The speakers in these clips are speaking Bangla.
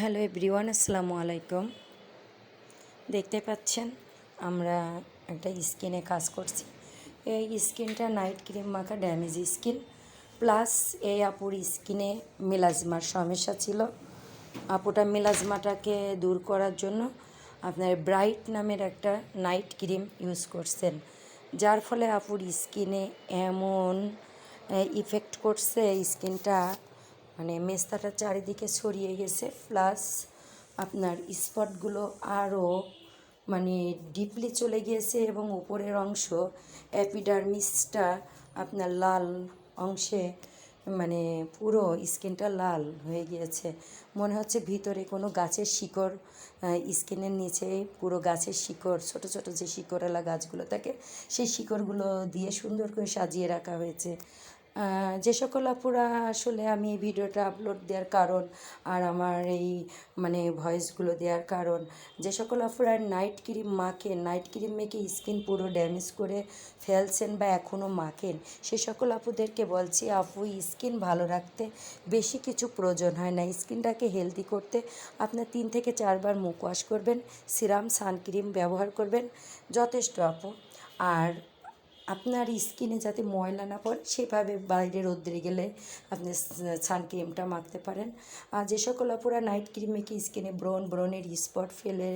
হ্যালো এভরিওয়ান, আসসালামু আলাইকুম। দেখতে পাচ্ছেন, আমরা একটা স্কিনে কাজ করছি। এই স্কিনটা নাইট ক্রিম মাখা ড্যামেজ স্কিন। প্লাস এই আপুর স্কিনে মিলাজমার সমস্যা ছিল। আপুটা মিলাজমাটাকে দূর করার জন্য আপনার ব্রাইট নামের একটা নাইট ক্রিম ইউজ করছেন। যার ফলে আপুর স্কিনে এমন ইফেক্ট করছে স্কিনটা। মানে মেস্তাটা চারিদিকে ছড়িয়ে গেছে প্লাস আপনার স্পটগুলো আরও মানে ডিপলি চলে গিয়েছে এবং উপরের অংশ অ্যাপিডার্মিসটা আপনার লাল অংশে মানে পুরো স্কিনটা লাল হয়ে গিয়েছে। মনে হচ্ছে ভিতরে কোনো গাছের শিকড় স্কিনের নিচে পুরো গাছের শিকড়, ছোট ছোট যে শিকড়ওয়ালা গাছগুলো থাকে, সেই শিকড়গুলো দিয়ে সুন্দর করে সাজিয়ে রাখা হয়েছে। যে সকল আপুরা আসলে আমি এই ভিডিওটা আপলোড দেওয়ার কারণ আর আমার এই মানে ভয়েসগুলো দেওয়ার কারণ, যে সকল আপুরা নাইট ক্রিম মাখেন নাইট ক্রিম মেখে স্কিন পুরো ড্যামেজ করে ফেলছেন বা এখনও মাখেন, সে সকল আপুদেরকে বলছি, আপু স্কিন ভালো রাখতে বেশি কিছু প্রয়োজন হয় না। স্কিনটাকে হেলদি করতে আপনার তিন থেকে চারবার মুখ ওয়াশ করবেন সিরাম সানক্রিম ব্যবহার করবেন, যথেষ্ট আপু। আর আপনার স্কিনে যাতে ময়লা না পড়ে, সেভাবে বাইরে রোদ্রে গেলে আপনি সান ক্রিমটা মাখতে পারেন। আর যে সকল আপুরা নাইট ক্রিম মেখে স্কিনে ব্রন ব্রনের স্পট ফেলে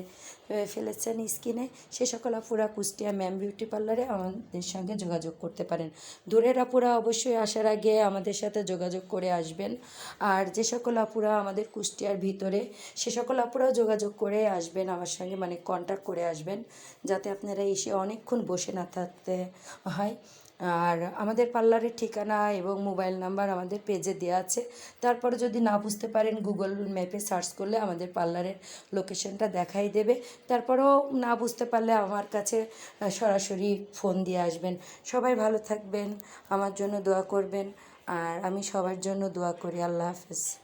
ফেলেছেন স্কিনে, সে সকল আপুরা কুষ্টিয়া ম্যাম বিউটি পার্লারে আমাদের সঙ্গে যোগাযোগ করতে পারেন। দূরের আপুরা অবশ্যই আসার আগে আমাদের সাথে যোগাযোগ করে আসবেন। আর যে সকল আপুরা আমাদের কুষ্টিয়ার ভিতরে, সে সকল আপুরাও যোগাযোগ করে আসবেন, আমার সঙ্গে মানে কন্ট্যাক্ট করে আসবেন। যাতে আপনারা এসে অনেকক্ষণ বসে না থাকতে হয়। আর আমাদের পার্লারের ঠিকানা এবং মোবাইল নাম্বার আমাদের পেজে দেওয়া আছে। তারপরে যদি না বুঝতে পারেন গুগল ম্যাপে সার্চ করলে আমাদের পার্লারের লোকেশনটা দেখাই দেবে। তারপরেও না বুঝতে পারলে আমার কাছে সরাসরি ফোন দিয়ে আসবেন। সবাই ভালো থাকবেন, আমার জন্য দোয়া করবেন। আর আমি সবার জন্য দোয়া করি। আল্লাহ হাফেজ।